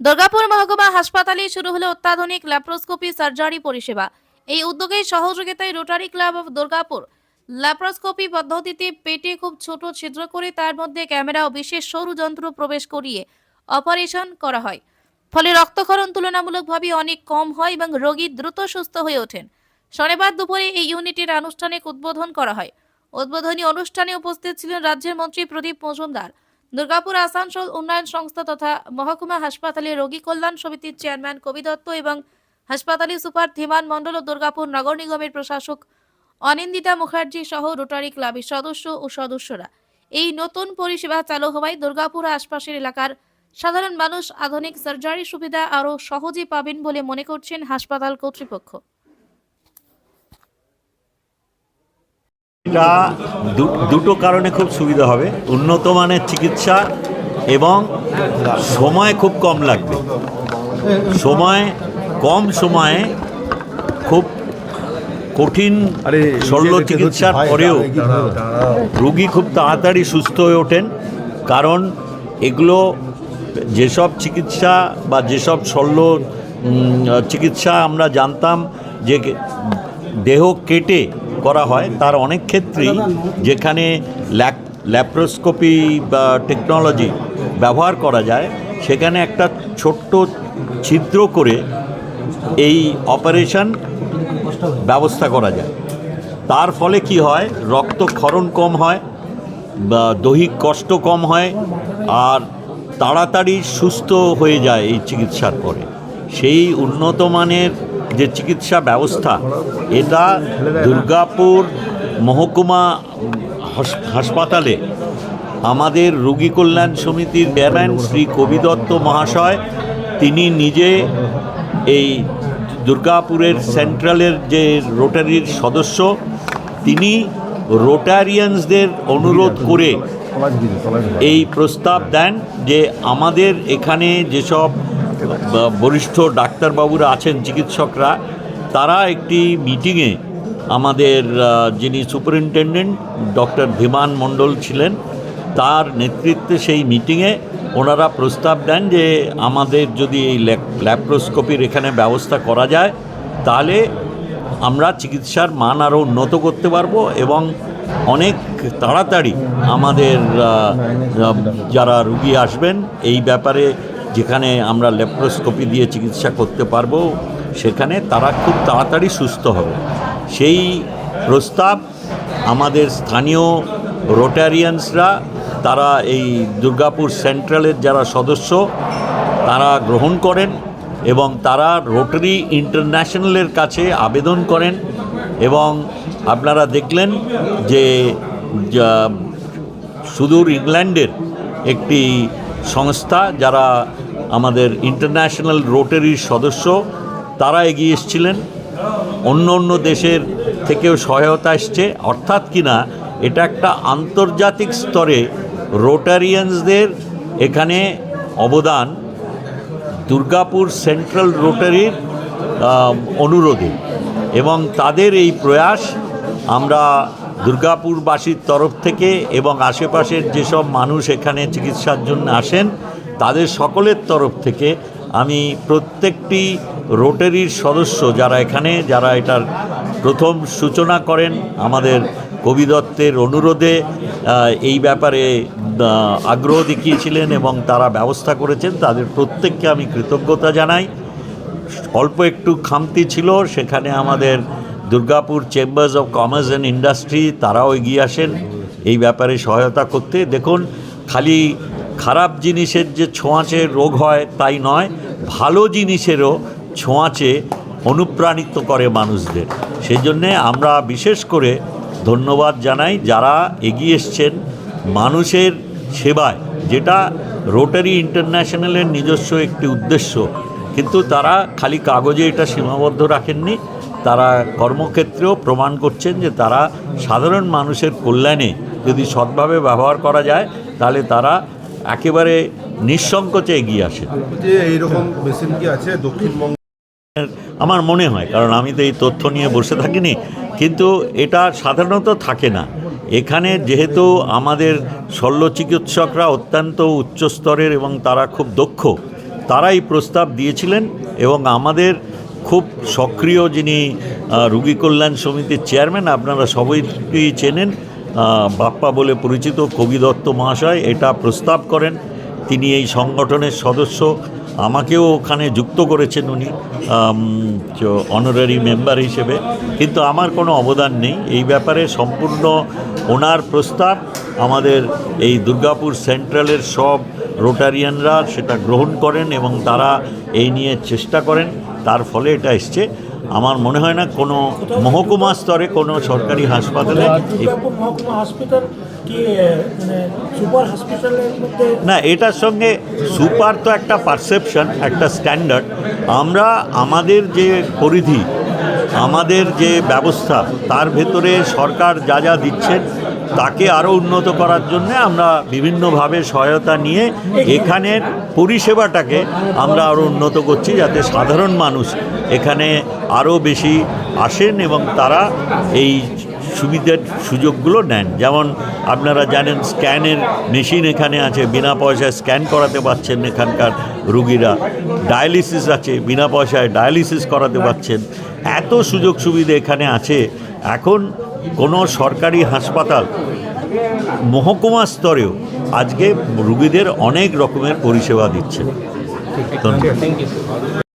দুর্গাপুর মহকুমা হাসপাতালে শুরু হলো অত্যাধুনিক ল্যাপ্রোস্কোপি সার্জারি পরিষেবা। এই উদ্যোগের সহযোগিতায় rotary club of Durgapur laparoscopy পদ্ধতিতে পেটে খুব ছোট ছিদ্র করে তার মধ্যে ক্যামেরা ও বিশেষ সরু যন্ত্র প্রবেশ করিয়ে অপারেশন করা হয়। ফলে রক্তক্ষরণ তুলনামূলকভাবে অনেক কম হয় এবং রোগী দ্রুত সুস্থ হয়ে ওঠেন। শনিবার দুপুরে এই ইউনিটের আনুষ্ঠানিক উদ্বোধন করা হয়। উদ্বোধনী অনুষ্ঠানে উপস্থিত ছিলেন রাজ্যের মন্ত্রী প্রদীপ মজুমদার। দুর্গাপুর আসানসোল উন্নয়ন সংস্থা তথা মহকুমা হাসপাতালে রোগী কল্যাণ সমিতির চেয়ারম্যান কবি দত্ত এবং হাসপাতালে সুপার ধীমান মণ্ডল ও দুর্গাপুর নগর নিগমের প্রশাসক অনিন্দিতা মুখার্জি সহ রোটারি ক্লাবের সদস্য ও সদস্যরা। এই নতুন পরিষেবা চালু হওয়ায় দুর্গাপুর আশপাশের এলাকার সাধারণ মানুষ আধুনিক সার্জারি সুবিধা আরও সহজে পাবেন বলে মনে করছেন হাসপাতাল কর্তৃপক্ষ। এটা দু- দুটো কারণে খুব সুবিধা হবে। উন্নত মানের চিকিৎসা এবং সময় খুব কম লাগবে। সময় কম সময়ে খুব কঠিন শল্য চিকিৎসার পরেও। রুগী খুব তাড়াতাড়ি সুস্থ হয়ে ওঠেন। কারণ এগুলো যেসব চিকিৎসা বা যেসব শল্য চিকিৎসা আমরা জানতাম যে দেহ কেটে করা হয়। তার অনেক ক্ষেত্রেই যেখানে ল্যাপ, ল্যাপ্রোস্কোপি বা টেকনোলজি ব্যবহার করা যায়, সেখানে একটা ছোট্ট ছিদ্র করে এই অপারেশন ব্যবস্থা করা যায়। তার ফলে কি হয়? রক্তক্ষরণ কম হয়, বা দৈহিক কষ্ট কম হয়, আর তাড়াতাড়ি সুস্থ হয়ে যায় এই চিকিৎসার পরে। সেই উন্নত মানের যে চিকিৎসা ব্যবস্থা, এটা দুর্গাপুর মহকুমা হাস- হাসপাতালে আমাদের রোগী কল্যাণ সমিতির চেয়ারম্যান শ্রী কবি দত্ত মহাশয়, তিনি নিজে এই দুর্গাপুরের সেন্ট্রালের যে রোটারির সদস্য, তিনি রোটারিয়ানসদের অনুরোধ করে এই প্রস্তাব দেন যে আমাদের এখানে যেসব বরিষ্ঠ ডাক্তারবাবুরা আছেন, চিকিৎসকরা, তারা একটি মিটিংয়ে আমাদের যিনি সুপারিনটেন্ডেন্ট ডক্টর ধীমান মণ্ডল ছিলেন, তার নেতৃত্বে সেই মিটিংয়ে ওনারা প্রস্তাব দেন যে আমাদের যদি এই ল্যাপ্রোস্কোপির এখানে ব্যবস্থা করা যায়, তাহলে আমরা চিকিৎসার মান আরও উন্নত করতে পারব এবং অনেক তাড়াতাড়ি আমাদের যারা রুগী আসবেন, এই ব্যাপারে যেখানে আমরা ল্যাপ্রোস্কোপি দিয়ে চিকিৎসা করতে পারব, সেখানে তারা খুব তাড়াতাড়ি সুস্থ হবে। সেই প্রস্তাব আমাদের স্থানীয় রোটারিয়ানসরা, তারা এই দুর্গাপুর সেন্ট্রালের যারা সদস্য, তারা গ্রহণ করেন এবং তারা রোটারি ইন্টারন্যাশনালের কাছে আবেদন করেন এবং আপনারা দেখলেন যে সুদূর ইংল্যান্ডের একটি সংস্থা, যারা আমাদের ইন্টারন্যাশনাল রোটারির সদস্য, তারা এগিয়ে এসেছিলেন। অন্য অন্য দেশের থেকেও সহায়তা এসছে। অর্থাৎ কিনা এটা একটা আন্তর্জাতিক স্তরে রোটারিয়ানসদের এখানে অবদান দুর্গাপুর সেন্ট্রাল রোটারির অনুরোধে। এবং তাদের এই প্রয়াস আমরা দুর্গাপুরবাসীর তরফ থেকে এবং আশেপাশের যেসব মানুষ এখানে চিকিৎসার জন্য আসেন, তাদের সকলের তরফ থেকে আমি প্রত্যেকটি রোটারির সদস্য যারা এখানে, যারা এটার প্রথম সূচনা করেন, আমাদের কবি দত্তের অনুরোধে এই ব্যাপারে আগ্রহ দেখিয়েছিলেন এবং তারা ব্যবস্থা করেছেন, তাদের প্রত্যেককে আমি কৃতজ্ঞতা জানাই। অল্প একটু খামতি ছিল, সেখানে আমাদের Durgapur chambers of commerce and industry তারাও এগিয়ে আসেন। এই ব্যাপারে সহায়তা করতে। দেখুন, খালি খারাপ জিনিসের যে ছোঁয়াচে রোগ হয়, তাই নয়, ভালো জিনিসেরও ছোঁয়াচে অনুপ্রাণিত করে মানুষদের। সেই জন্যে আমরা বিশেষ করে ধন্যবাদ জানাই যারা এগিয়ে এসছেন মানুষের সেবায়, যেটা রোটারি ইন্টারন্যাশনালের নিজস্ব একটি উদ্দেশ্য। কিন্তু তারা খালি কাগজে এটা সীমাবদ্ধ রাখেননি। তারা কর্মক্ষেত্রেও প্রমাণ করছেন যে তারা সাধারণ মানুষের কল্যাণে যদি সৎভাবে ব্যবহার করা যায় তাহলে তারা একেবারে নিঃসংকোচে এগিয়ে আসে। যে এইরকম মেশিন কি আছে দক্ষিণবঙ্গ? আমার মনে হয় কারণ আমি তো এই তথ্য নিয়ে বসে থাকিনি কিন্তু এটা সাধারণত থাকে না। এখানে যেহেতু আমাদের শল্য চিকিৎসকরা অত্যন্ত উচ্চস্তরের এবং তারা খুব দক্ষ তারাই প্রস্তাব দিয়েছিলেন এবং আমাদের খুব সক্রিয় যিনি রুগী কল্যাণ সমিতির চেয়ারম্যান, আপনারা সবাই চেনেন। বাপ্পা বলে পরিচিত কবি দত্ত মহাশয়, এটা প্রস্তাব করেন। তিনি এই সংগঠনের সদস্য। আমাকেও ওখানে যুক্ত করেছেন উনি অনারারি মেম্বার হিসেবে। কিন্তু আমার কোনো অবদান নেই। এই ব্যাপারে সম্পূর্ণ ওনার প্রস্তাব, আমাদের এই দুর্গাপুর সেন্ট্রালের সব রোটারিয়ানরা সেটা গ্রহণ করেন এবং তারা এই নিয়ে চেষ্টা করেন। তার ফলে এটা এসছে। আমার মনে হয় না কোনো মহকুমা স্তরে কোনো সরকারি হাসপাতালে মানে না এটার সঙ্গে সুপার তো একটা পারসেপশন একটা স্ট্যান্ডার্ড আমরা আমাদের যে পরিধি আমাদের যে ব্যবস্থা, তার ভেতরে সরকার যা যা দিচ্ছেন তাকে আরও উন্নত করার জন্য আমরা বিভিন্নভাবে সহায়তা নিয়ে এখানের পরিষেবাটাকে আমরা আরও উন্নত করছি যাতে সাধারণ মানুষ এখানে আরও বেশি আসেন এবং তারা এই সুবিধার সুযোগগুলো নেন। যেমন আপনারা জানেন স্ক্যানের মেশিন এখানে আছে, বিনা পয়সায় স্ক্যান করাতে পারছেন এখানকার রুগীরা। ডায়ালিসিস আছে, বিনা পয়সায় ডায়ালিসিস করাতে পারছেন। এত সুযোগ সুবিধা এখানে আছে। এখন কোনো সরকারি হাসপাতাল, মহকুমা স্তরেও আজকে রুগীদের অনেক রকমের পরিষেবা দিচ্ছে ধন্যবাদ।